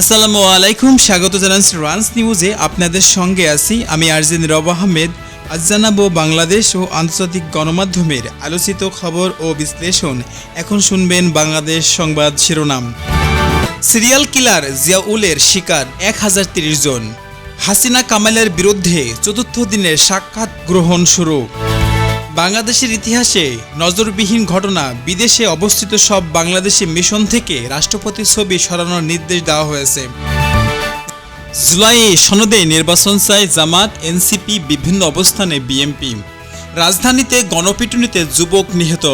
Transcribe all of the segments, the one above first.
আসসালামু আলাইকুম, স্বাগত জানাচ্ছি রান্স নিউজে আপনাদের সঙ্গে আছি আমি আরজিন রব আহমেদ। আজ জানাব বাংলাদেশ ও আন্তর্জাতিক গণমাধ্যমের আলোচিত খবর ও বিশ্লেষণ। এখন শুনবেন বাংলাদেশ সংবাদ শিরোনাম। সিরিয়াল কিলার জিয়াউলের শিকার এক হাজার জন। হাসিনা কামালের বিরুদ্ধে চতুর্থ দিনের সাক্ষাৎ গ্রহণ শুরু। বাংলাদেশের ইতিহাসে নজরবিহীন ঘটনা, বিদেশে অবস্থিত সব বাংলাদেশি মিশন থেকে রাষ্ট্রপতির ছবি সরানোর নির্দেশ দেওয়া হয়েছে। জুলাইয়ে সনদে নির্বাচন চায় জামাত, এনসিপি, বিভিন্ন অবস্থানে বিএমপি রাজধানীতে গণপিটুনিতে যুবক নিহত।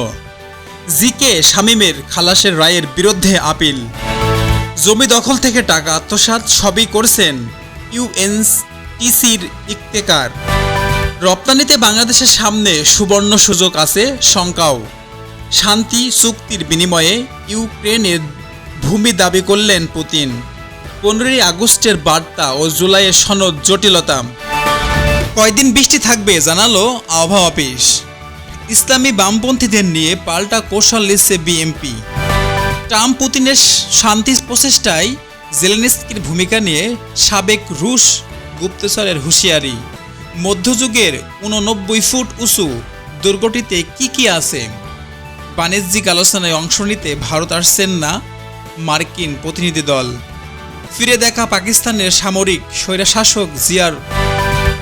জিকে শামীমের খালাসের রায়ের বিরুদ্ধে আপিল। জমি দখল থেকে টাকা আত্মসাৎ, সবই করছেন ইউএনটিসির ইক্তেকার রপ্তানিতে বাংলাদেশের সামনে সুবর্ণ সুযোগ আছে শঙ্কাও। শান্তি চুক্তির বিনিময়ে ইউক্রেনের ভূমি দাবি করলেন পুতিন। পনেরোই আগস্টের বার্তা ও জুলাইয়ের সনদ জটিলতা। কয়দিন বৃষ্টি থাকবে জানালো আবহাওয়া অফিস। ইসলামী বামপন্থীদের নিয়ে পাল্টা কৌশল নিচ্ছে বিএমপি। ট্রাম্প পুতিনের শান্তি প্রচেষ্টায় জেলেনিস্কির ভূমিকা নিয়ে সাবেক রুশ গুপ্তচরের হুঁশিয়ারি। মধ্যযুগের উননব্বই ফুট উঁচু দুর্গটিতে কি কি আছে? বাণিজ্যিক আলোচনায় অংশ নিতে ভারত আসছেন না মার্কিন প্রতিনিধি দল। ফিরে দেখা পাকিস্তানের সামরিক স্বৈরাশাসক জিয়ার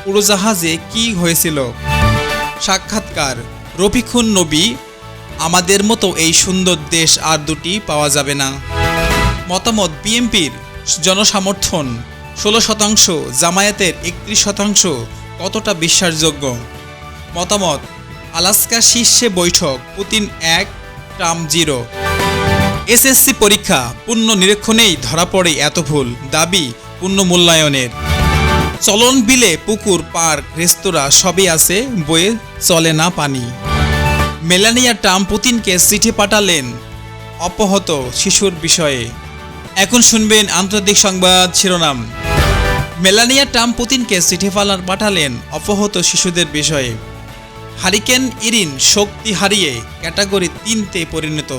উড়োজাহাজে কি হয়েছিল? সাক্ষাৎকার, রফিকুন নবী, আমাদের মতো এই সুন্দর দেশ আর দুটি পাওয়া যাবে না। মতামত, বিএনপির জনসমর্থন, ষোলো শতাংশ, জামায়াতের একত্রিশ শতাংশ কতটা বিশ্বাসযোগ্য? মতামত, আলাস্কা শীর্ষে বৈঠক, পুতিন এক, ট্রাম্প জিরো। এসএসসি পরীক্ষা, পূর্ণ নিরীক্ষণেই ধরা পড়ে এত ভুল, দাবি পূর্ণ মূল্যায়নের। চলন বিলে পুকুর, পার্ক, রেস্তোরাঁ সবই আছে, বয়ে চলে না পানি। মেলানিয়া ট্রাম্প পুতিনকে চিঠি পাঠালেন অপহত শিশুর বিষয়ে। এখন শুনবেন আন্তর্জাতিক সংবাদ শিরোনাম। মেলানিয়া ট্রাম্প পুতিনকে চিঠি পালার পাঠালেন অপহত শিশুদের বিষয়ে। হারিকেন ইরিন শক্তি হারিয়ে ক্যাটাগরি তিনতে পরিণত।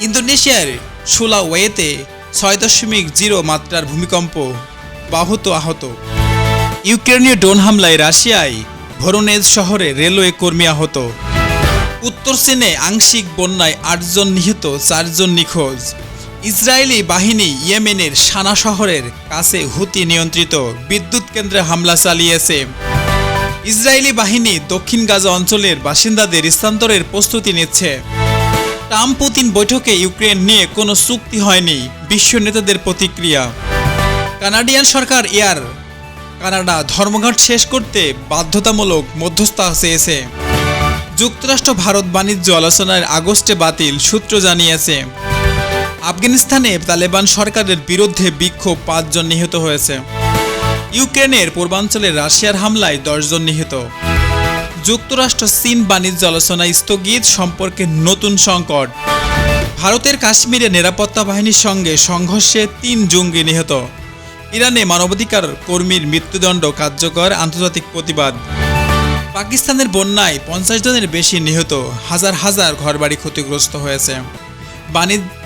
ইন্দোনেশিয়ার সুলাওয়েতে ছয় দশমিক জিরো মাত্রার ভূমিকম্প বাহুত আহত। ইউক্রেনীয় ড্রোন হামলায় রাশিয়ায় ভরোনেজ শহরে রেলওয়ে কর্মী আহত। উত্তর চীনে আংশিক বন্যায় আটজন নিহত, চারজন নিখোঁজ। ইসরায়েলি বাহিনী ইয়েমেনের সানা শহরের কাছে হুতি নিয়ন্ত্রিত বিদ্যুৎ কেন্দ্রে হামলা চালিয়েছে। ইসরায়েলি বাহিনী দক্ষিণ গাজা অঞ্চলের বাসিন্দাদের স্থানান্তরের প্রস্তুতি নিচ্ছে। ট্রাম্প পুতিন বৈঠকে ইউক্রেন নিয়ে কোনো চুক্তি হয়নি, বিশ্ব নেতাদের প্রতিক্রিয়া। কানাডিয়ান সরকার এয়ার কানাডা ধর্মঘট শেষ করতে বাধ্যতামূলক মধ্যস্থতা চেয়েছে। যুক্তরাষ্ট্র ভারত বাণিজ্য আলোচনার আগস্টে বাতিল সূত্র জানিয়েছে। আফগানিস্তানে তালেবান সরকারের বিরুদ্ধে বিক্ষোভ পাঁচজন নিহত হয়েছে। ইউক্রেনের পূর্বাঞ্চলে রাশিয়ার হামলায় দশজন নিহত। যুক্তরাষ্ট্র, চীন বাণিজ্য আলোচনায় স্থগিত সম্পর্কে নতুন সংকট। ভারতের কাশ্মীরে নিরাপত্তা বাহিনীর সঙ্গে সংঘর্ষে তিন জঙ্গি নিহত। ইরানে মানবাধিকার কর্মীর মৃত্যুদণ্ড কার্যকর আন্তর্জাতিক প্রতিবাদ। পাকিস্তানের বন্যায় পঞ্চাশ জনের বেশি নিহত, হাজার হাজার ঘরবাড়ি ক্ষতিগ্রস্ত হয়েছে। বাণিজ্য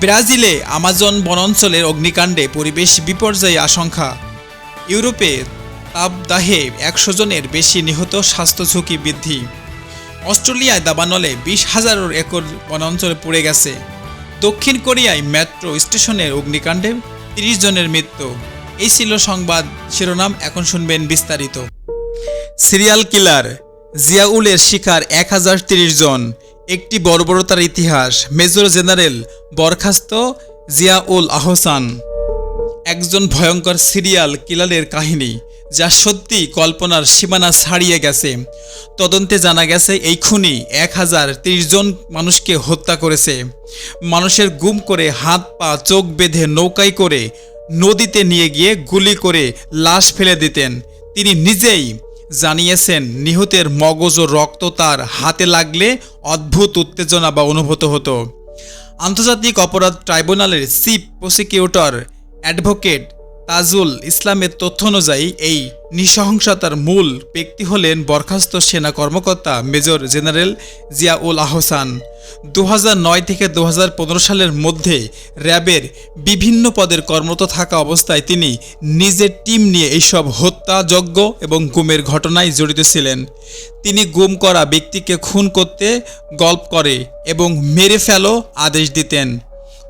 ব্রাজিলে আমাজন বনাঞ্চলের অগ্নিকাণ্ডে পরিবেশ বিপর্যয় আশঙ্কা। ইউরোপে তাপদাহে একশো জনের বেশি নিহত, স্বাস্থ্য ঝুঁকি বৃদ্ধি। অস্ট্রেলিয়ায় দাবানলে বিশ হাজার একর বনাঞ্চলে পুড়ে গেছে। দক্ষিণ কোরিয়ায় মেট্রো স্টেশনের অগ্নিকাণ্ডে তিরিশ জনের মৃত্যু। এই ছিল সংবাদ শিরোনাম, এখন শুনবেন বিস্তারিত। সিরিয়াল কিলার জিয়াউলের শিকার এক হাজার তিরিশ জন। একটি বর্বরতার ইতিহাস, মেজর জেনারেল বরখাস্ত জিয়াউল আহসান। একজন ভয়ঙ্কর সিরিয়াল কিলারের কাহিনী, যা সত্যি কল্পনার সীমানা ছাড়িয়ে গেছে। তদন্তে জানা গেছে, এই খুনি এক হাজার জন মানুষকে হত্যা করেছে। মানুষের গুম করে হাত, পা, চোখ বেঁধে নৌকায় করে নদীতে নিয়ে গিয়ে গুলি করে লাশ ফেলে দিতেন। তিনি নিজেই জানিয়েছেন, নিহতের মগজ ও রক্ত তার হাতে লাগলে অদ্ভুত উত্তেজনা বা অনুভূত হতো। আন্তর্জাতিক অপরাধ ট্রাইব্যুনালের চিফ প্রসিকিউটর অ্যাডভোকেট তাজুল ইসলামের তথ্য অনুযায়ী, এই নৃশংসতার মূল ব্যক্তি হলেন বরখাস্ত সেনা কর্মকর্তা মেজর জেনারেল জিয়াউল আহসান। দু থেকে দু হাজার পনেরো সালের মধ্যে র্যাবের বিভিন্ন পদের কর্মরত থাকা অবস্থায় তিনি নিজের টিম নিয়ে এইসব হত্যাযজ্ঞ এবং গুমের ঘটনায় জড়িত ছিলেন। তিনি গুম করা ব্যক্তিকে খুন করতে গল্প করে এবং মেরে ফেলো আদেশ দিতেন।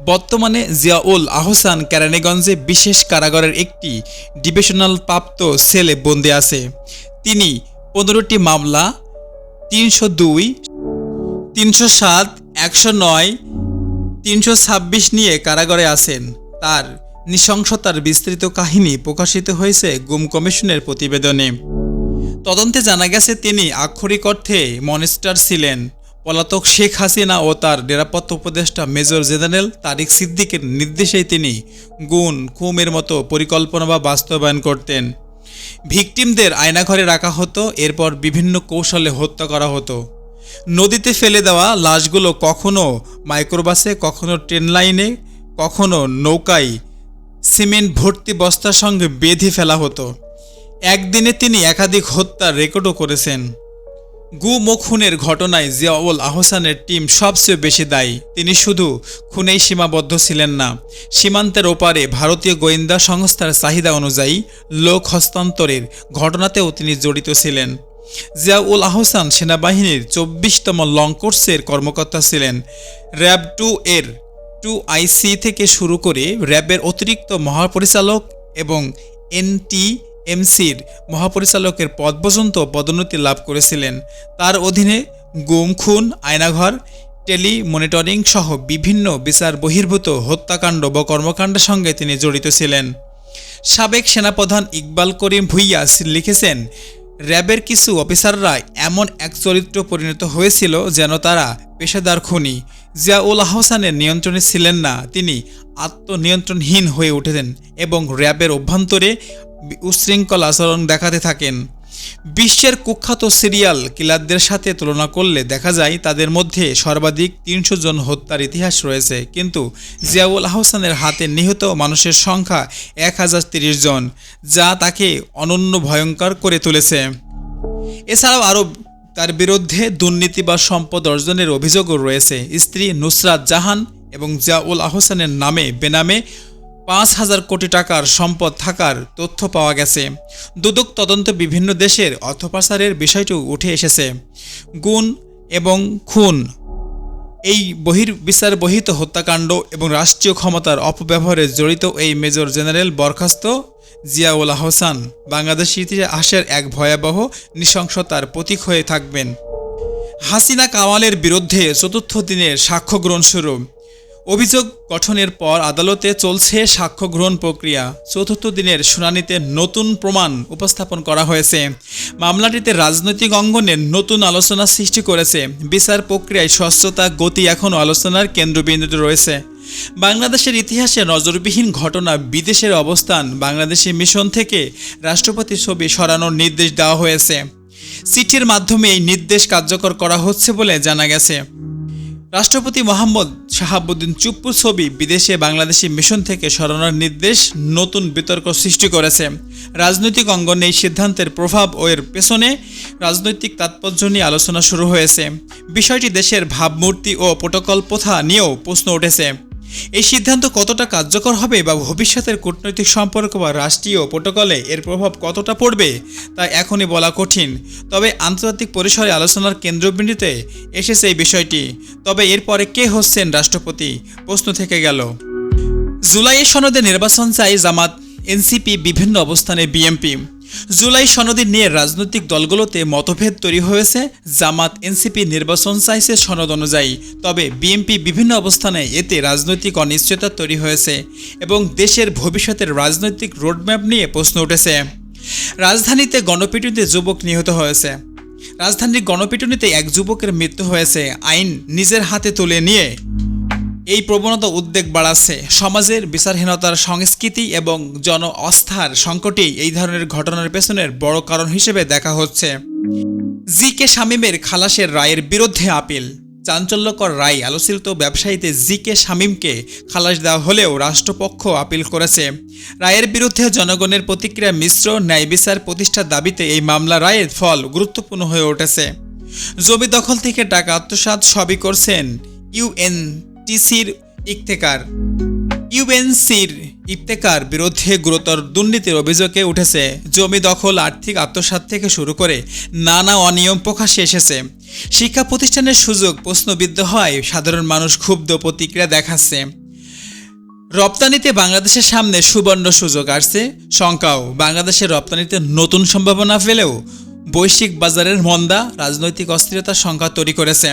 বর্তমানে জিয়াউল আহসান কেরানীগঞ্জে বিশেষ কারাগারের একটি ডিভিশনাল প্রাপ্ত সেলে বন্দী আছে। তিনি পনেরোটি মামলা, তিনশো দুই, তিনশো সাত, একশো নয়, তিনশো ছাব্বিশ নিয়ে কারাগারে আছেন। তার নৃশংসতার বিস্তৃত কাহিনী প্রকাশিত হয়েছে গুম কমিশনের প্রতিবেদনে। তদন্তে জানা গেছে, তিনি আক্ষরিক অর্থে মনেস্টার ছিলেন। পলাতক শেখ হাসিনা ও তার নিরাপত্তা উপদেষ্টা মেজর জেনারেল তারিক সিদ্দিকের নির্দেশেই তিনি গুণ খুমের মতো পরিকল্পনা বা বাস্তবায়ন করতেন। ভিকটিমদের আয়নাঘরে রাখা হতো, এরপর বিভিন্ন কৌশলে হত্যা করা হতো। নদীতে ফেলে দেওয়া লাশগুলো কখনো মাইক্রোবাসে, কখনো ট্রেন লাইনে, কখনো নৌকায় সিমেন্ট ভর্তি বস্তার সঙ্গে বেঁধে ফেলা হতো। একদিনে তিনি একাধিক হত্যার রেকর্ডও করেছেন। গুম খুনের ঘটনায় জিয়াউল আহসানের টিম সবচেয়ে বেশি দায়ী। তিনি শুধু খুনেই সীমাবদ্ধ ছিলেন না, সীমান্তের ওপারে ভারতীয় গোয়েন্দা সংস্থার চাহিদা অনুযায়ী লোক হস্তান্তরের ঘটনাতেও তিনি জড়িত ছিলেন। জিয়াউল আহসান সেনাবাহিনীর চব্বিশতম লং কোর্সের কর্মকর্তা ছিলেন। র্যাব টু এর টু আইসি থেকে শুরু করে র্যাবের অতিরিক্ত মহাপরিচালক এবং এনটি এমসির মহাপরিচালকের পদ পর্যন্ত পদোন্নতি লাভ করেছিলেন। তার অধীনে গুম, খুন, আয়নাঘর টেলি মনিটরিং সহ বিভিন্ন বিচার বহির্ভূত হত্যাকাণ্ড বা কর্মকাণ্ডের সঙ্গে তিনি জড়িত ছিলেন। সাবেক সেনাপ্রধান ইকবাল করিম ভুইয়া লিখেছেন, র্যাবের কিছু অফিসাররা এমন এক চরিত্র পরিণত হয়েছিল যেন তারা পেশাদার খুনি। জিয়াউল আহসানের নিয়ন্ত্রণে ছিলেন না, তিনি আত্মনিয়ন্ত্রণহীন হয়ে উঠেছেন এবং র্যাবের অভ্যন্তরে উচ্ছৃঙ্খল আচরণ দেখাতে থাকেন। বিশ্বের কুখ্যাত সিরিয়াল কিলারদের সাথে তুলনা করলে দেখা যায় তাদের মধ্যে সর্বাধিক তিনশো জন হত্যার ইতিহাস রয়েছে। কিন্তু জিয়াউল আহসানের হাতে নিহত মানুষের সংখ্যা এক হাজার তিরিশ জন, যা তাকে অনন্য ভয়ঙ্কর করে তুলেছে। এছাড়াও আরও তার বিরুদ্ধে দুর্নীতি বা সম্পদ অর্জনের অভিযোগও রয়েছে। স্ত্রী নুসরাত জাহান এবং জিয়াউল আহসানের নামে, বেনামে পাঁচ হাজার কোটি টাকার সম্পদ থাকার তথ্য পাওয়া গেছে। দুদক তদন্ত বিভিন্ন দেশের অর্থ পাচারের বিষয়টিও উঠে এসেছে। গুণ এবং খুন। এই বহির্বিচার বহিত হত্যাকাণ্ড এবং রাষ্ট্রীয় ক্ষমতার অপব্যবহারে জড়িত এই মেজর জেনারেল বরখাস্ত জিয়াউল আহসান বাংলাদেশ ইতিহাসের এক ভয়াবহ নৃশংসতার প্রতীক হয়ে থাকবেন। হাসিনা কামালের বিরুদ্ধে চতুর্থ দিনের সাক্ষ্য গ্রহণ শুরু। অভিযোগ গঠনের পর আদালতে চলছে সাক্ষ্য গ্রহণ প্রক্রিয়া। চতুর্থ দিনের শুনানিতে নতুন প্রমাণ উপস্থাপন করা হয়েছে। মামলাটিতে রাজনৈতিক অঙ্গনে নতুন আলোচনা সৃষ্টি করেছে। বিচার প্রক্রিয়ায় স্বচ্ছতা গতি এখনও আলোচনার কেন্দ্রবিন্দুতে রয়েছে। বাংলাদেশের ইতিহাসে নজরবিহীন ঘটনা, বিদেশের অবস্থান, বাংলাদেশি মিশন থেকে রাষ্ট্রপতি ছবি সরানোর নির্দেশ দেওয়া হয়েছে। চিঠির মাধ্যমে এই নির্দেশ কার্যকর করা হচ্ছে বলে জানা গেছে। রাষ্ট্রপতি মোহাম্মদ শাহাবুদ্দিন চুপ্পু ছবি বিদেশে বাংলাদেশি মিশন থেকে সরানোর নির্দেশ নতুন বিতর্ক সৃষ্টি করেছে। রাজনৈতিক অঙ্গনে এই সিদ্ধান্তের প্রভাব ও এর পেছনে রাজনৈতিক তাৎপর্য নিয়ে আলোচনা শুরু হয়েছে। বিষয়টি দেশের ভাবমূর্তি ও প্রোটোকল প্রথা নিয়েও প্রশ্ন উঠেছে। এই সিদ্ধান্ত কতটা কার্যকর হবে বা ভবিষ্যতের কূটনৈতিক সম্পর্ক বা রাষ্ট্রীয় প্রোটোকলে এর প্রভাব কতটা পড়বে, তা এখনই বলা কঠিন। তবে আন্তর্জাতিক পরিসরে আলোচনার কেন্দ্রবিন্দুতে এসেছে এই বিষয়টি। তবে এরপরে কে হচ্ছেন রাষ্ট্রপতি? প্রশ্ন থেকে গেল। জুলাই সনদে নির্বাচন চাই জামাত, এনসিপি, বিভিন্ন অবস্থানে বিএমপি। জুলাই সনদী নিয়ে রাজনৈতিক দলগুলোতে মতভেদ তৈরি হয়েছে। জামাত, এনসিপি নির্বাচন চাইছে সনদ অনুযায়ী। তবে বিএনপি বিভিন্ন অবস্থানে এতে রাজনৈতিক অনিশ্চয়তা তৈরি হয়েছে এবং দেশের ভবিষ্যতের রাজনৈতিক রোডম্যাপ নিয়ে প্রশ্ন উঠেছে। রাজধানীতে গণপিটুনিতে যুবক নিহত হয়েছে। রাজধানীর গণপিটুনিতে এক যুবকের মৃত্যু হয়েছে। আইন নিজের হাতে তুলে নিয়ে এই প্রবণতা উদ্বেগ বাড়াচ্ছে। সমাজের বিচারহীনতার সংস্কৃতি এবং জন অস্থার সংকটেই এই ধরনের ঘটনার পেছনের বড় কারণ হিসেবে দেখা হচ্ছে। জি কে শামীমের খালাসের রায়ের বিরুদ্ধে আপিল। চাঞ্চল্যকর রায় আলোচিত ব্যবসায়ীতে জি কে শামীমকে খালাস দেওয়া হলেও রাষ্ট্রপক্ষ আপিল করেছে। রায়ের বিরুদ্ধে জনগণের প্রতিক্রিয়া মিশ্র ন্যায় বিচার প্রতিষ্ঠার দাবিতে এই মামলা রায়ের ফল গুরুত্বপূর্ণ হয়ে উঠেছে। জমি দখল থেকে টাকা আত্মসাৎ সবই করছেন ইউএনটিসির ইকতেকার ইউএনসির ইফতেকার বিরুদ্ধে গুরুতর দুর্নীতির অভিযোগে উঠেছে, জমি দখল, আর্থিক আত্মসাৎ থেকে শুরু করে নানা অনিয়ম প্রকাশে এসেছে। শিক্ষা প্রতিষ্ঠানের সুযোগ প্রশ্নবিদ্ধ হয় সাধারণ মানুষ ক্ষুব্ধ প্রতিক্রিয়া দেখাচ্ছে। রপ্তানিতে বাংলাদেশের সামনে সুবর্ণ সুযোগ আসছে, শঙ্কাও। বাংলাদেশের রপ্তানিতে নতুন সম্ভাবনা পেলেও বৈশ্বিক বাজারের মন্দা, রাজনৈতিক অস্থিরতার সংখ্যা তৈরি করেছে।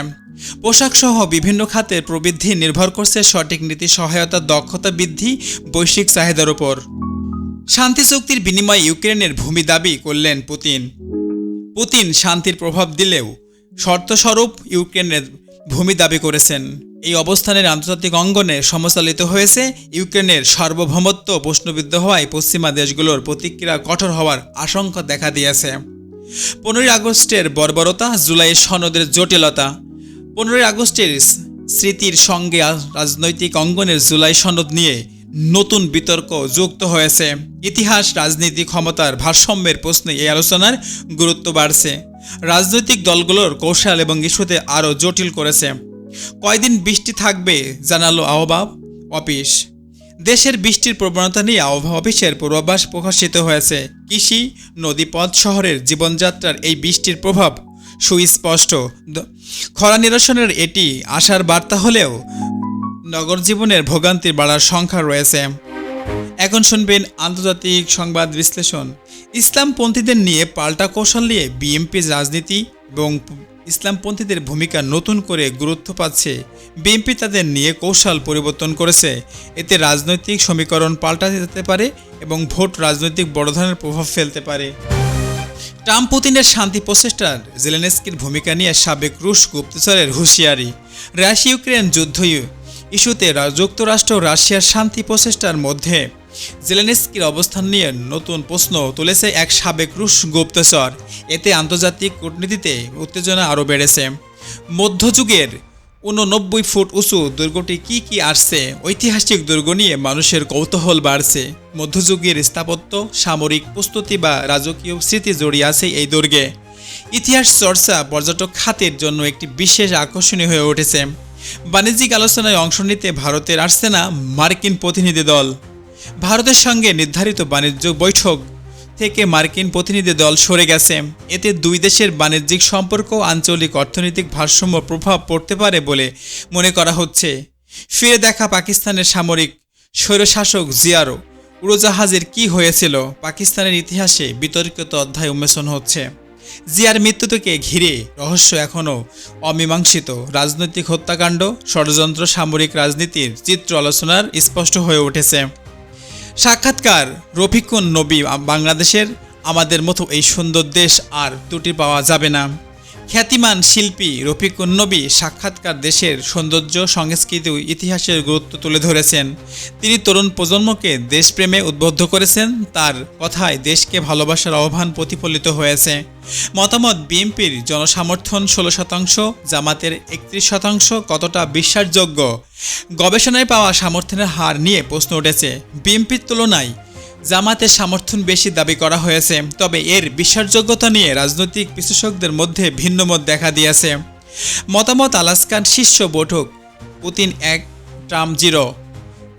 পোশাক সহ বিভিন্ন খাতের প্রবৃদ্ধি নির্ভর করছে সঠিক নীতি, সহায়তা, দক্ষতা বৃদ্ধি, বৈশ্বিক চাহিদার উপর। শান্তি চুক্তির বিনিময়ে ইউক্রেনের ভূমি দাবি করলেন পুতিন। পুতিন শান্তির প্রভাব দিলেও শর্তস্বরূপ ইউক্রেনের ভূমি দাবি করেছেন। এই অবস্থানের আন্তর্জাতিক অঙ্গনে সমচালিত হয়েছে ইউক্রেনের সার্বভৌমত্ব প্রশ্নবিদ্ধ হওয়ায় পশ্চিমা দেশগুলোর প্রতিক্রিয়া কঠোর হওয়ার আশঙ্কা দেখা দিয়েছে। পনেরোই আগস্টের বর্বরতা, জুলাই সনদের জটিলতা পনেরোই আগস্টের স্মৃতির সঙ্গে রাজনৈতিক অঙ্গনের জুলাই সনদ নিয়ে নতুন বিতর্ক যুক্ত হয়েছে। ইতিহাস, রাজনীতি ক্ষমতার ভারসাম্যের প্রশ্নে এই আলোচনার গুরুত্ব বাড়ছে। রাজনৈতিক দলগুলোর কৌশল এবং ইস্যুতে আরও জটিল করেছে। কয়দিন বৃষ্টি থাকবে, জানালো আহ্বাব অফিস। দেশের বৃষ্টির প্রবণতা নিয়ে আবহাওয়া অফিসের পূর্বাভাস প্রকাশিত হয়েছে। কৃষি, নদীপথ শহরের জীবনযাত্রার এই বৃষ্টির প্রভাব সুস্পষ্ট। খরা নিরসনের এটি আশার বার্তা হলেও নগর জীবনের ভোগান্তির বাড়ার সংখ্যা রয়েছে। এখন শুনবেন আন্তর্জাতিক সংবাদ বিশ্লেষণ। ইসলামপন্থীদের নিয়ে পাল্টা কৌশল নিয়ে বিএনপির রাজনীতি এবং ইসলামপন্থীদের ভূমিকা নতুন করে গুরুত্ব পাচ্ছে। বিএনপি তাদের নিয়ে কৌশল পরিবর্তন করেছে। এতে রাজনৈতিক সমীকরণ পাল্টা যেতে পারে এবং ভোট রাজনৈতিক বড় ধরনের প্রভাব ফেলতে পারে। ট্রাম্প পুতিনের শান্তি প্রচেষ্টার জেলেনেস্কির ভূমিকা নিয়ে সাবেক রুশ গুপ্তচরের হুঁশিয়ারি। রাশি ইউক্রেন যুদ্ধ ইস্যুতে যুক্তরাষ্ট্র রাশিয়ার শান্তি প্রচেষ্টার মধ্যে। জেলেনেস্কির অবস্থান নিয়ে নতুন প্রশ্ন তুলেছে এক সাবেক রুশ গুপ্তচর। এতে আন্তর্জাতিক কূটনীতিতে উত্তেজনা আরও বেড়েছে। মধ্যযুগের উননব্বই ফুট উঁচু দুর্গটি কি কি আসছে ঐতিহাসিক দুর্গ নিয়ে মানুষের কৌতূহল বাড়ছে। মধ্যযুগের স্থাপত্য, সামরিক প্রস্তুতি বা রাজকীয় স্মৃতি জড়িয়ে আছে এই দুর্গে। ইতিহাস চর্চা পর্যটক খাতের জন্য একটি বিশেষ আকর্ষণীয় হয়ে উঠেছে। বাণিজ্যিক আলোচনায় অংশ নিতে ভারতের আসছে না মার্কিন প্রতিনিধি দল। ভারতের সঙ্গে নির্ধারিত বাণিজ্য বৈঠক থেকে মার্কিন প্রতিনিধি দল সরে গেছে। এতে দুই দেশের বাণিজ্যিক সম্পর্ক, আঞ্চলিক অর্থনৈতিক ভারসাম্য প্রভাব পড়তে পারে বলে মনে করা হচ্ছে। ফিরে দেখা পাকিস্তানের সামরিক স্বৈরশাসক জিয়ারো। উড়োজাহাজের কি হয়েছিল, পাকিস্তানের ইতিহাসে বিতর্কিত অধ্যায় উন্মোচন হচ্ছে। জিয়ার মৃত্যু থেকে ঘিরে রহস্য এখনও অমীমাংসিত। রাজনৈতিক হত্যাকাণ্ড, ষড়যন্ত্র, সামরিক রাজনীতির চিত্র আলোচনার স্পষ্ট হয়ে উঠেছে। সাক্ষাৎকার রফিকুন নবী বাংলাদেশের। আমাদের মতো এই সুন্দর দেশ আর দুটি পাওয়া যাবে না। খ্যাতিমান শিল্পী রফিকুন নবী সাক্ষাৎকার দেশের সৌন্দর্য, সংস্কৃতি ও ইতিহাসের গুরুত্ব তুলে ধরেছেন। তিনি তরুণ প্রজন্মকে দেশপ্রেমে উদ্বুদ্ধ করেছেন। তার কথায় দেশকে ভালোবাসার আহ্বান প্রতিফলিত হয়েছে। মতামত বিএনপির জনসমর্থন ষোলো শতাংশ, জামাতের একত্রিশ শতাংশ কতটা বিশ্বাসযোগ্য? গবেষণায় পাওয়া সমর্থনের হার নিয়ে প্রশ্ন উঠেছে। বিএনপির তুলনায় জামাতের সমর্থন বেশি দাবি করা হয়েছে, তবে এর বিশ্বাসযোগ্যতা নিয়ে রাজনৈতিক বিশেষজ্ঞদের মধ্যে ভিন্নমত দেখা দিয়েছে। মতামত আলাস্কার শীর্ষ বৈঠক, পুতিন এক, ট্রাম্প জিরো।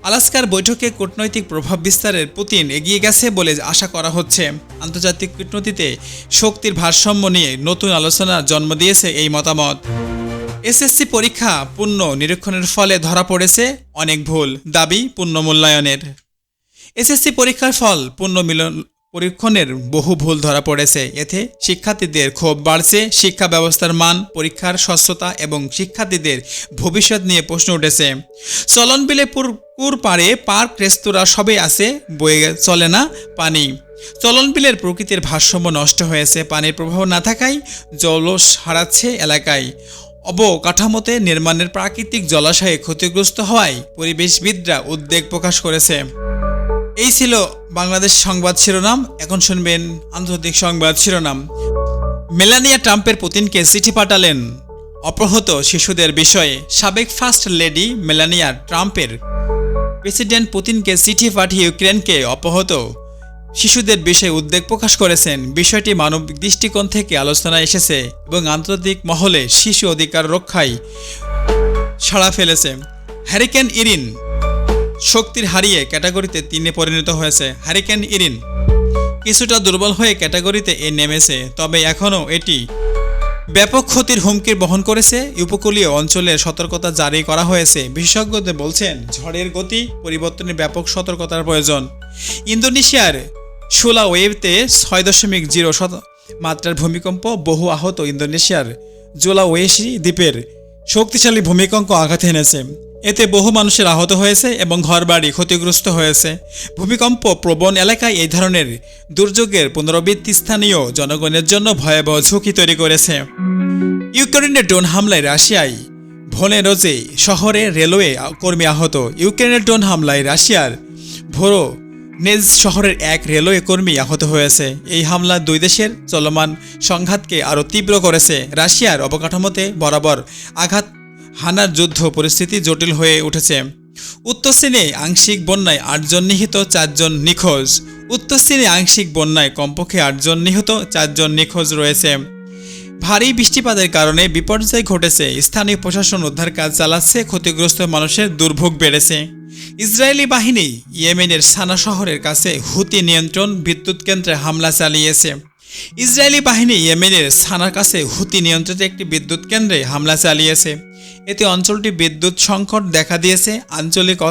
আলাস্কার বৈঠকে কূটনৈতিক প্রভাব বিস্তারের পুতিন এগিয়ে গেছে বলে আশা করা হচ্ছে। আন্তর্জাতিক কূটনীতিতে শক্তির ভারসাম্য নিয়ে নতুন আলোচনার জন্ম দিয়েছে এই মতামত। এসএসসি পরীক্ষা পূর্ণ নিরীক্ষণের ফলে ধরা পড়েছে অনেক ভুল, দাবি পূর্ণ মূল্যায়নের। এসএসসি পরীক্ষার ফল পূর্ণ মিলন পরীক্ষণের বহু ভুল ধরা পড়েছে। এতে শিক্ষার্থীদের ক্ষোভ বাড়ছে, শিক্ষা ব্যবস্থার মান, পরীক্ষার স্বচ্ছতা এবং শিক্ষার্থীদের ভবিষ্যৎ নিয়ে প্রশ্ন উঠেছে। চলন বিলে পুকুর পাড়ে পার্ক, রেস্তোরাঁ সবই আছে, বয়ে চলে না পানি। চলন বিলের প্রকৃতির ভারসাম্য নষ্ট হয়েছে, পানির প্রবাহ না থাকায় জলস হারাচ্ছে এলাকায়। অবকাঠামোতে নির্মাণের প্রাকৃতিক জলাশয়ে ক্ষতিগ্রস্ত হওয়ায় পরিবেশবিদরা উদ্বেগ প্রকাশ করেছে। এই ছিল বাংলাদেশ সংবাদ শিরোনাম। এখন শুনবেন আন্তর্জাতিক সংবাদ শিরোনাম। মেলানিয়া ট্রাম্পের পুতিনকে চিঠি পাঠালেন। অপহৃত শিশুদের বিষয়ে সাবেক ফার্স্ট লেডি মেলানিয়া ট্রাম্পের প্রেসিডেন্ট পুতিনকে চিঠি পাঠিয়ে ইউক্রেনকে অপহৃত শিশুদের বিষয়ে উদ্বেগ প্রকাশ করেছেন। বিষয়টি মানবিক দৃষ্টিকোণ থেকে আলোচনায় এসেছে এবং আন্তর্জাতিক মহলে শিশু অধিকার রক্ষায় সাড়া ফেলেছে। হ্যারিকেন ইরিন শক্তির হারিয়ে ক্যাটাগরিতে তিনে পরিণত হয়েছে হ্যারিকেন ইরিন। কিছুটা দুর্বল হয়ে ক্যাটাগরিতে এ নেমেছে, তবে এখনও এটি ব্যাপক ক্ষতির হুমকির বহন করেছে। উপকূলীয় অঞ্চলের সতর্কতা জারি করা হয়েছে। বিশেষজ্ঞদের বলছেন, ঝড়ের গতি পরিবর্তনের ব্যাপক সতর্কতার প্রয়োজন। ইন্দোনেশিয়ার সুলা ওয়েবতে ছয় দশমিক জিরো শত মাত্রার ভূমিকম্প বহু আহত ইন্দোনেশিয়ার জোলাওয়েশি দ্বীপের শক্তিশালী ভূমিকম্প আঘাত এনেছে। এতে বহু মানুষের আহত হয়েছে এবং ঘরবাড়ি ক্ষতিগ্রস্ত হয়েছে। ভূমিকম্প প্রবণ এলাকায় এই ধরনের দুর্যোগের পুনরাবৃত্তি স্থানীয় জনগণের জন্য ভয়াবহ ঝুঁকি তৈরি করেছে। ইউক্রেনের ড্রোন হামলায় রাশিয়ায় ভোনেরোজে শহরে রেলওয়ে কর্মী আহত। ইউক্রেনের ড্রোন হামলায় রাশিয়ার ভোরো নেজ শহরের এক রেলওয়ে কর্মী আহত হয়েছে। এই হামলা দুই দেশের চলমান সংঘাতকে আরও তীব্র করেছে। রাশিয়ার অবকাঠামোতে বরাবর আঘাত, হানার যুদ্ধ পরিস্থিতি জটিল হয়ে উঠেছে। উত্তর চীনে আংশিক বন্যায় আটজন নিহত, চারজন নিখোঁজ। উত্তর চীনে আংশিক বন্যায় কমপক্ষে আটজন নিহত, চারজন নিখোঁজ রয়েছে। ভারী বৃষ্টিপাতের কারণে বিপর্যয় ঘটেছে। স্থানীয় প্রশাসন উদ্ধার কাজ চালাচ্ছে, ক্ষতিগ্রস্ত মানুষের দুর্ভোগ বেড়েছে। ইসরায়েলি বাহিনী ইয়েমেনের সানা শহরের কাছে হুতি নিয়ন্ত্রণ বিদ্যুৎ কেন্দ্রে হামলা চালিয়েছে। ইসরায়েলি বাহিনী ইয়েমেনের সানার কাছে হুতি নিয়ন্ত্রিত একটি বিদ্যুৎ কেন্দ্রে হামলা চালিয়েছে। এতে অঞ্চলটি বিদ্যুৎ সংকট দেখা দিয়েছে, আঞ্চলিক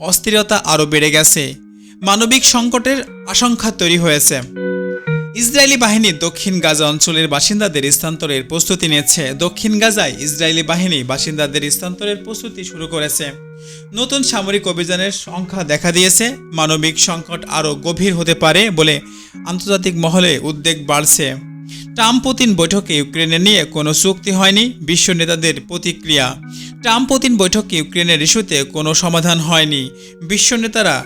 অস্থিরতা আরও বেড়ে গেছে। মানবিক সংকটের আশঙ্কা তৈরি হয়েছে। ইসরায়েলি বাহিনী দক্ষিণ গাজা অঞ্চলের বাসিন্দাদের স্থানান্তরের প্রস্তুতি নিচ্ছে দক্ষিণ গাজায় ইসরায়েলি বাহিনী বাসিন্দাদের স্থানান্তরের প্রস্তুতি শুরু করেছে। নতুন সামরিক অভিযানের সংখ্যা দেখা দিয়েছে। মানবিক সংকট আরও গভীর হতে পারে বলে আন্তর্জাতিক মহলে উদ্বেগ বাড়ছে। ট্রাম্প পুতিন বৈঠকে ইউক্রেনে নিয়ে কোনো চুক্তি হয়নি, বিশ্ব নেতাদের প্রতিক্রিয়া। ট্রাম্প পুতিন বৈঠকে ইউক্রেনের ইস্যুতে কোনো সমাধান হয়নি, বিশ্ব নেতারা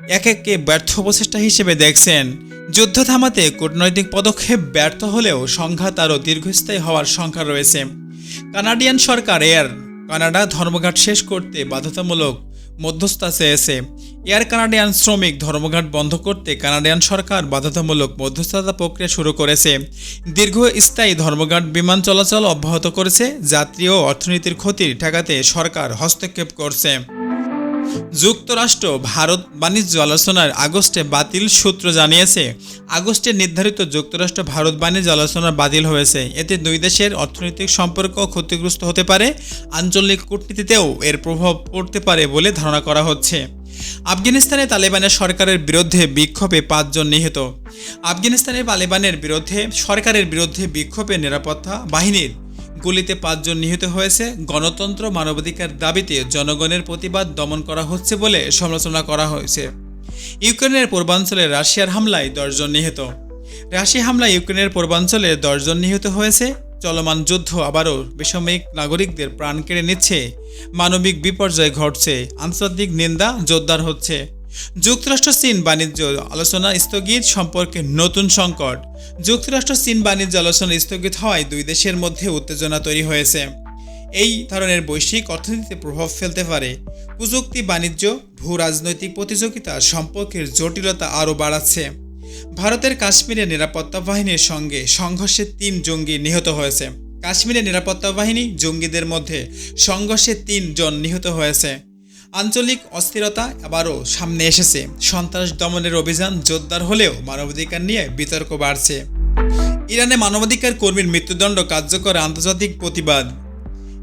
এক এককে ব্যর্থ প্রচেষ্টা হিসেবে দেখছেন। যুদ্ধ থামাতে কূটনৈতিক পদক্ষেপ ব্যর্থ হলেও সংঘাত আরও দীর্ঘস্থায়ী হওয়ার সংখ্যা রয়েছে। কানাডিয়ান সরকার এয়ার কানাডা ধর্মঘাট শেষ করতে বাধ্যতামূলক মধ্যস্থতা চেয়েছে। এয়ার কানাডিয়ান শ্রমিক ধর্মঘাট বন্ধ করতে কানাডিয়ান সরকার বাধ্যতামূলক মধ্যস্থতা প্রক্রিয়া শুরু করেছে। দীর্ঘস্থায়ী ধর্মঘাট বিমান চলাচল অব্যাহত করেছে। যাত্রী ও অর্থনীতির ক্ষতি ঠেকাতে সরকার হস্তক্ষেপ করছে। যুক্তরাষ্ট্র, ভারত বাণিজ্য আলোচনার আগস্টে বাতিল সূত্র জানিয়েছে। আগস্টে নির্ধারিত যুক্তরাষ্ট্র, ভারত বাণিজ্য আলোচনা বাতিল হয়েছে। এতে দুই দেশের অর্থনৈতিক সম্পর্ক ক্ষতিগ্রস্ত হতে পারে। আঞ্চলিক কূটনীতিতেও এর প্রভাব পড়তে পারে বলে ধারণা করা হচ্ছে। আফগানিস্তানে তালেবানের সরকারের বিরুদ্ধে বিক্ষোভে পাঁচজন নিহত। আফগানিস্তানে তালেবানের বিরুদ্ধে, সরকারের বিরুদ্ধে বিক্ষোভে নিরাপত্তা বাহিনীর গুলিতে পাঁচজন নিহত হয়েছে। গণতন্ত্র মানবাধিকার দাবিতে জনগণের প্রতিবাদ দমন করা হচ্ছে বলে সমালোচনা করা হয়েছে। ইউক্রেনের পূর্বাঞ্চলে রাশিয়ার হামলায় দশজন নিহত। রাশিয়া হামলায় ইউক্রেনের পূর্বাঞ্চলে দশজন নিহত হয়েছে। চলমান যুদ্ধ আবারও বেসামরিক নাগরিকদের প্রাণ কেড়ে নিচ্ছে। মানবিক বিপর্যয় ঘটছে। আন্তর্জাতিক নিন্দা জোরদার হচ্ছে। যুক্তরাষ্ট্র চীন বাণিজ্য আলোচনা স্থগিত সম্পর্কে নতুন সংকট। যুক্তরাষ্ট্র চীন বাণিজ্য আলোচনা স্থগিত হওয়ায় দুই দেশের মধ্যে উত্তেজনা তৈরি হয়েছে। এই ধরনের বৈশ্বিক অর্থনীতিতে প্রভাব ফেলতে পারে। প্রযুক্তি, বাণিজ্য, ভূ রাজনৈতিক প্রতিযোগিতা সম্পর্কের জটিলতা আরও বাড়াচ্ছে। ভারতের কাশ্মীরের নিরাপত্তা বাহিনীর সঙ্গে সংঘর্ষে তিন জঙ্গি নিহত হয়েছে। কাশ্মীরের নিরাপত্তা বাহিনী জঙ্গিদের মধ্যে সংঘর্ষে তিন জন নিহত হয়েছে। আঞ্চলিক অস্থিরতা আবারও সামনে এসেছে। সন্ত্রাস দমনের অভিযান জোরদার হলেও মানবাধিকার নিয়ে বিতর্ক বাড়ছে। ইরানে মানবাধিকার কর্মীর মৃত্যুদণ্ড কার্যকর আন্তর্জাতিক প্রতিবাদ।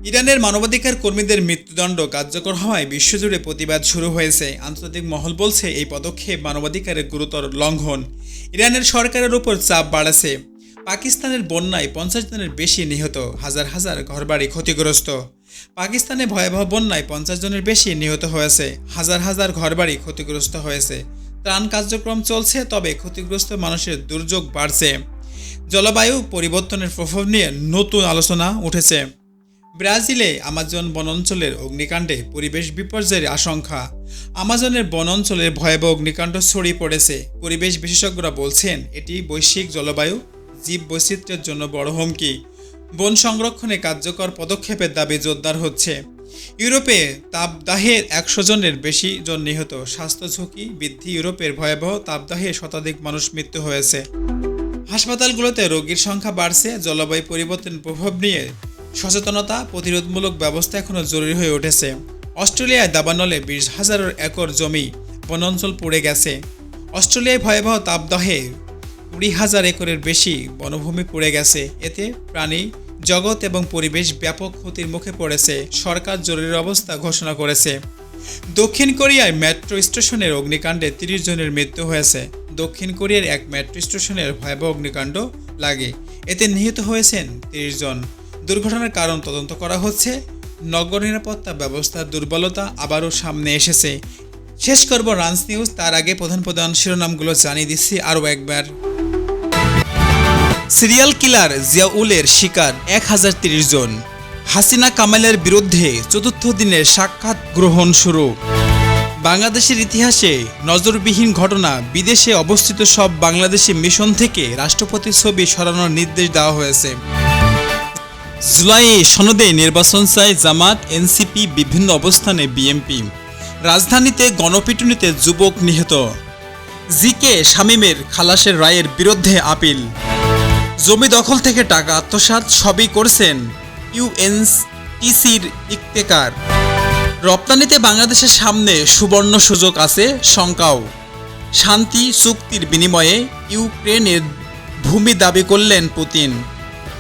ইরানের মানবাধিকার কর্মীদের মৃত্যুদণ্ড কার্যকর হওয়ায় বিশ্বজুড়ে প্রতিবাদ শুরু হয়েছে। আন্তর্জাতিক মহল বলছে এই পদক্ষেপ মানবাধিকারের গুরুতর লঙ্ঘন। ইরানের সরকারের উপর চাপ বাড়াছে। পাকিস্তানের বন্যায় পঞ্চাশ জনের বেশি নিহত, হাজার হাজার ঘরবাড়ি ক্ষতিগ্রস্ত। পাকিস্তানে ভয়াবহ বন্যায় পঞ্চাশ জনের বেশি নিহত হয়েছে। হাজার হাজার ঘরবাড়ি ক্ষতিগ্রস্ত হয়েছে। ত্রাণ কার্যক্রম চলছে, তবে ক্ষতিগ্রস্ত মানুষের দুর্যোগ বাড়ছে। জলবায়ু পরিবর্তনের প্রভাব নিয়ে নতুন আলোচনা উঠেছে। ব্রাজিলে আমাজন বনাঞ্চলের অগ্নিকাণ্ডে পরিবেশ বিপর্যয়ের আশঙ্কা। আমাজনের বনাঞ্চলে ভয়াবহ অগ্নিকাণ্ড ছড়িয়ে পড়েছে। পরিবেশ বিশেষজ্ঞরা বলছেন, এটি বৈশ্বিক জলবায়ু জীব বৈচিত্র্যের জন্য বড় হুমকি। বন সংরক্ষণে কার্যকর পদক্ষেপের দাবি জোরদার হচ্ছে। ইউরোপে তাপদাহে একশো জনের বেশি জন নিহত। স্বাস্থ্য ঝুঁকি বৃদ্ধি ইউরোপের ভয়াবহ তাপদাহে শতাধিক মানুষ মৃত্যু হয়েছে। হাসপাতালগুলোতে রোগীর সংখ্যা বাড়ছে। জলবায়ু পরিবর্তনের প্রভাব নিয়ে সচেতনতা প্রতিরোধমূলক ব্যবস্থা এখনও জরুরি হয়ে উঠেছে। অস্ট্রেলিয়ায় দাবানলে বিশ হাজার একর জমি বনাঞ্চল পুড়ে গেছে। অস্ট্রেলিয়ায় ভয়াবহ তাপদাহে কুড়ি হাজার একরের বেশি বনভূমি পড়ে গেছে। এতে প্রাণী, জগৎ এবং পরিবেশ ব্যাপক ক্ষতির মুখে পড়েছে, সরকার জরুরি অবস্থা ঘোষণা করেছে। দক্ষিণ কোরিয়ায় মেট্রো স্টেশনের অগ্নিকাণ্ডে তিরিশ জনের মৃত্যু হয়েছে। দক্ষিণ কোরিয়ার এক মেট্রো স্টেশনের ভয়াবহ অগ্নিকাণ্ড লাগে। এতে নিহত হয়েছেন তিরিশ জন। দুর্ঘটনার কারণ তদন্ত করা হচ্ছে। নগর নিরাপত্তা ব্যবস্থার দুর্বলতা আবারও সামনে এসেছে। শেষ করব রান্স নিউজ। তার আগে প্রধান প্রধান শিরোনামগুলো জানিয়ে দিচ্ছি আরও একবার। সিরিয়াল কিলার জিয়াউলের শিকার এক হাজার তিরিশ জন। হাসিনা কামালের বিরুদ্ধে চতুর্থ দিনের সাক্ষাৎ গ্রহণ শুরু। বাংলাদেশের ইতিহাসে নজরবিহীন ঘটনা, বিদেশে অবস্থিত সব বাংলাদেশি মিশন থেকে রাষ্ট্রপতির ছবি সরানোর নির্দেশ দেওয়া হয়েছে। জুলাইয়ে সনদে নির্বাচন চায় জামাত, এনসিপি, বিভিন্ন অবস্থানে বিএমপি রাজধানীতে গণপিটুনিতে যুবক নিহত। জিকে শামীমের খালাসের রায়ের বিরুদ্ধে আপিল। জমি দখল থেকে টাকা আত্মসাৎ সবই করছেন ইউএনটিসির ইক্তেকার রপ্তানিতে বাংলাদেশের সামনে সুবর্ণ সুযোগ আছে, শঙ্কাও। শান্তি চুক্তির বিনিময়ে ইউক্রেনের ভূমি দাবি করলেন পুতিন।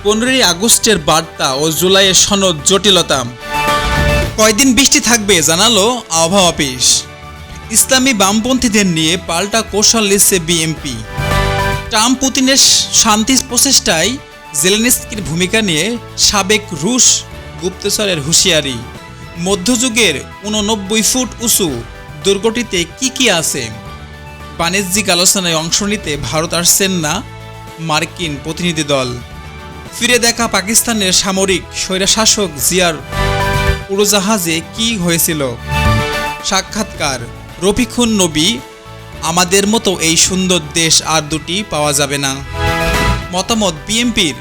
পনেরোই আগস্টের বার্তা ও জুলাইয়ের সনদ জটিলতা। কয়দিন বৃষ্টি থাকবে জানালো আবহাওয়া অফিস। ইসলামী বামপন্থীদের নিয়ে পাল্টা কৌশল নিচ্ছে বিএমপি ট্রাম্প পুতিনের শান্তি প্রচেষ্টায় জেলেনস্কির ভূমিকা নিয়ে সাবেক রুশ গুপ্তচরের হুঁশিয়ারি। মধ্যযুগের উননব্বই ফুট উঁচু দুর্গটিতে কি কি আছে? বাণিজ্যিক আলোচনায় অংশ নিতে ভারত আসছেন না মার্কিন প্রতিনিধি দল। ফিরে দেখা পাকিস্তানের সামরিক স্বৈরাশাসক জিয়ার উড়োজাহাজে কি হয়েছিল? সাক্ষাৎকার রফিকুন নবী আমাদের মতো এই সুন্দর দেশ আর দুটি পাওয়া যাবে না। মতামত বিএনপির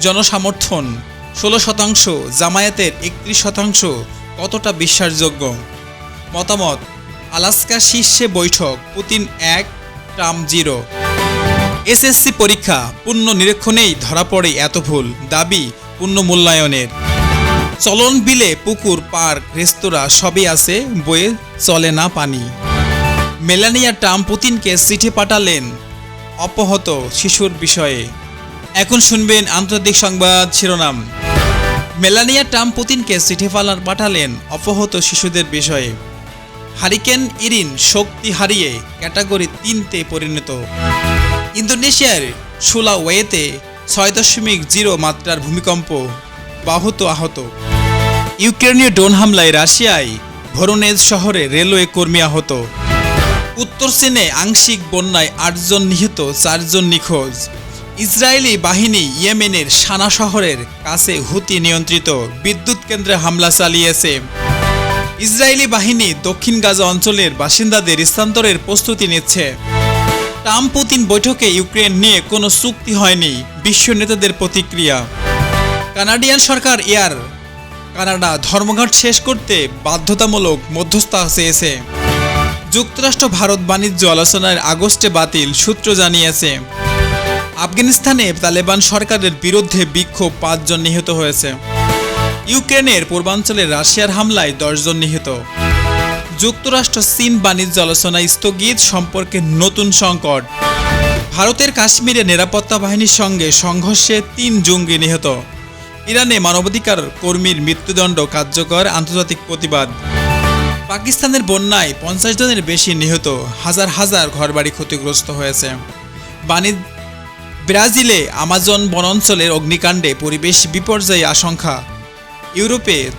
জনসমর্থন, ষোলো শতাংশ, জামায়াতের একত্রিশ শতাংশ, কতটা বিশ্বাসযোগ্য? মতামত, আলাস্কা শীর্ষে বৈঠক, পুতিন এক, ট্রাম্প জিরো। এসএসসি পরীক্ষা, পূর্ণ নিরীক্ষণেই ধরা পড়ে এত ভুল, দাবি পূর্ণ মূল্যায়নের। চলন বিলে পুকুর, পার্ক, রেস্তোরাঁ সবই আছে, বয়ে চলে না পানি। মেলানিয়া ট্রাম্প পুতিনকে চিঠি পাঠালেন অপহত শিশুর বিষয়ে। এখন শুনবেন আন্তর্জাতিক সংবাদ শিরোনাম। মেলানিয়া ট্রাম্প পুতিনকে চিঠি পালার পাঠালেন অপহত শিশুদের বিষয়ে। হারিকেন ইরিন শক্তি হারিয়ে ক্যাটাগরি তিনতে পরিণত। ইন্দোনেশিয়ার সুলাওয়েতে ছয় দশমিক জিরো মাত্রার ভূমিকম্প বাহুত আহত। ইউক্রেনীয় ড্রোন হামলায় রাশিয়ায় ভরোনেজ শহরে রেলওয়ে কর্মী আহত। উত্তর চীনে আংশিক বন্যায় আটজন নিহত, চারজন নিখোঁজ। ইসরায়েলি বাহিনী ইয়েমেনের সানা শহরের কাছে হুতি নিয়ন্ত্রিত। বিদ্যুৎ কেন্দ্রে হামলা চালিয়েছে। ইসরায়েলি বাহিনী দক্ষিণ গাজা অঞ্চলের বাসিন্দাদের স্থানান্তরের প্রস্তুতি নিচ্ছে। ট্রাম্প পুতিন বৈঠকে ইউক্রেন নিয়ে কোনো চুক্তি হয়নি, বিশ্ব নেতাদের প্রতিক্রিয়া। কানাডিয়ান সরকার এয়ার কানাডা ধর্মঘট শেষ করতে বাধ্যতামূলক মধ্যস্থতা চেয়েছে। যুক্তরাষ্ট্র ভারত বাণিজ্য আলোচনার আগস্টে বাতিল, সূত্র জানিয়েছে। আফগানিস্তানে তালেবান সরকারের বিরুদ্ধে বিক্ষোভ পাঁচজন নিহত হয়েছে। ইউক্রেনের পূর্বাঞ্চলে রাশিয়ার হামলায় দশজন নিহত। যুক্তরাষ্ট্র চীন বাণিজ্য আলোচনা স্থগিত, সম্পর্কে নতুন সংকট। ভারতের কাশ্মীরে নিরাপত্তা বাহিনীর সঙ্গে সংঘর্ষে তিন জঙ্গি নিহত। ইরানে মানবাধিকার কর্মীর মৃত্যুদণ্ড কার্যকর, আন্তর্জাতিক প্রতিবাদ। পাকিস্তানের বন্যায় পঞ্চাশ জনের বেশি নিহত, হাজার হাজার ঘরবাড়ি ক্ষতিগ্রস্ত হয়েছে। বাণিজ্য ব্রাজিলে আমাজন বনাঞ্চলের অগ্নিকাণ্ডে পরিবেশ বিপর্যয় আশঙ্কা। ইউরোপে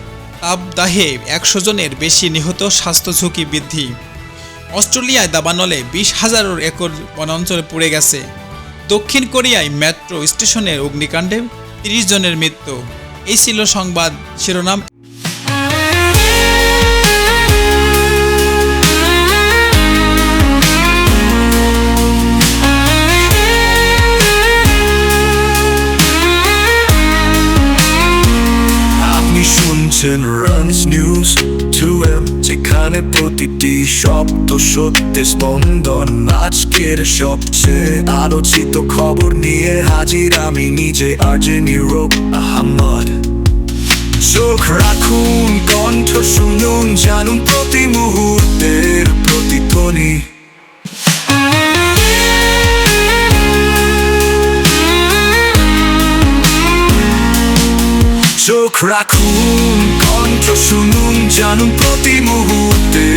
তাপদাহে একশো জনের বেশি নিহত, স্বাস্থ্য ঝুঁকি বৃদ্ধি। অস্ট্রেলিয়ায় দাবানলে বিশ হাজারের একর বনাঞ্চল পুড়ে গেছে। দক্ষিণ কোরিয়ায় মেট্রো স্টেশনের অগ্নিকাণ্ডে তিরিশ জনের মৃত্যু। এই ছিল সংবাদ শিরোনাম। স্পন্দন আজকের সবচেয়ে আলোচিত খবর নিয়ে হাজির আমি নিজে চোখ রাখুন, কণ্ঠ শুনুন, জানুন প্রতি মুহূর্তের প্রতিধ্বনি। চোখ রাখুন, কণ্ঠ শুনুন, জানুন প্রতি মুহূর্তের